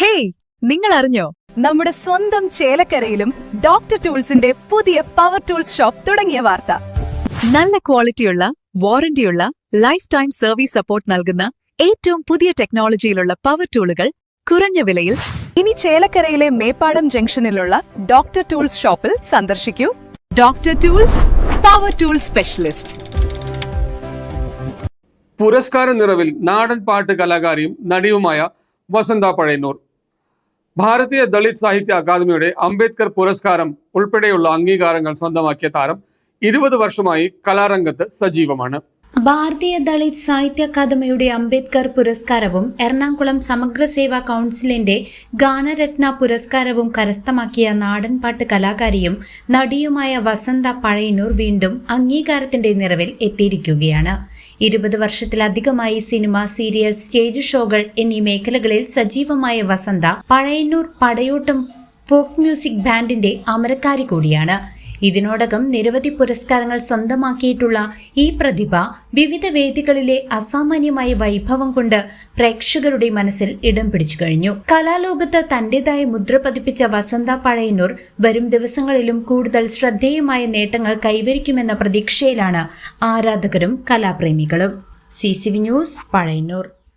Hey നിങ്ങൾ അറിഞ്ഞോ നമ്മുടെ സ്വന്തം ചേലക്കരയിലും ഡോക്ടർ ടൂൾസിന്റെ പുതിയ പവർ ടൂൾസ് ഷോപ്പ് തുടങ്ങിയ വാർത്ത. നല്ല ക്വാളിറ്റിയുള്ള വാറന്റിയുള്ള ലൈഫ് ടൈം സർവീസ് സപ്പോർട്ട് നൽകുന്ന ഏറ്റവും പുതിയ ടെക്നോളജിയിലുള്ള പവർ ടൂളുകൾ കുറഞ്ഞ വിലയിൽ ഇനി ചേലക്കരയിലെ മേപ്പാടം ജംഗ്ഷനിലുള്ള ഡോക്ടർ ടൂൾസ് ഷോപ്പിൽ സന്ദർശിക്കൂ. Doctor tools power tool specialist പുരസ്കാര നിറവിൽ നാടൻ പാട്ട് കലാകാരിയും നടിയുമായ വസന്ത പഴയന്നൂർ. ഭാരതീയ ദളിത് സാഹിത്യ അക്കാദമിയുടെ അംബേദ്കർ പുരസ്കാരം ഉൾപ്പെടെയുള്ള അംഗീകാരങ്ങൾ സ്വന്തമാക്കിയ താരം ഇരുപത് വർഷമായി കലാരംഗത്ത് സജീവമാണ്. ഭാരതീയ ദളിത് സാഹിത്യ അക്കാദമിയുടെ അംബേദ്കർ പുരസ്കാരവും എറണാകുളം സമഗ്ര സേവാ കൗൺസിലിന്റെ ഗാനരത്ന പുരസ്കാരവും കരസ്ഥമാക്കിയ നാടൻപാട്ട് കലാകാരിയും നടിയുമായ വസന്ത പഴയന്നൂർ വീണ്ടും അംഗീകാരത്തിന്റെ നിറവിൽ എത്തിയിരിക്കുകയാണ്. ഇരുപത് വർഷത്തിലധികമായി സിനിമ സീരിയൽ സ്റ്റേജ് ഷോകൾ എന്നീ മേഖലകളിൽ സജീവമായ വസന്ത പഴയന്നൂർ പടയോട്ടം ഫോക്ക് മ്യൂസിക് ബാൻഡിന്റെ അമരക്കാരി കൂടിയാണ്. ഇതിനോടകം നിരവധി പുരസ്കാരങ്ങൾ സ്വന്തമാക്കിയിട്ടുള്ള ഈ പ്രതിഭ വിവിധ വേദികളിലെ അസാമാന്യമായ വൈഭവം കൊണ്ട് പ്രേക്ഷകരുടെ മനസ്സിൽ ഇടം പിടിച്ചു കഴിഞ്ഞു. കലാലോകത്ത് തന്റേതായ മുദ്ര പതിപ്പിച്ച വസന്ത പഴയന്നൂർ വരും ദിവസങ്ങളിലും കൂടുതൽ ശ്രദ്ധേയമായ നേട്ടങ്ങൾ കൈവരിക്കുമെന്ന പ്രതീക്ഷയിലാണ് ആരാധകരും കലാപ്രേമികളും. C C V news Pazhayannur.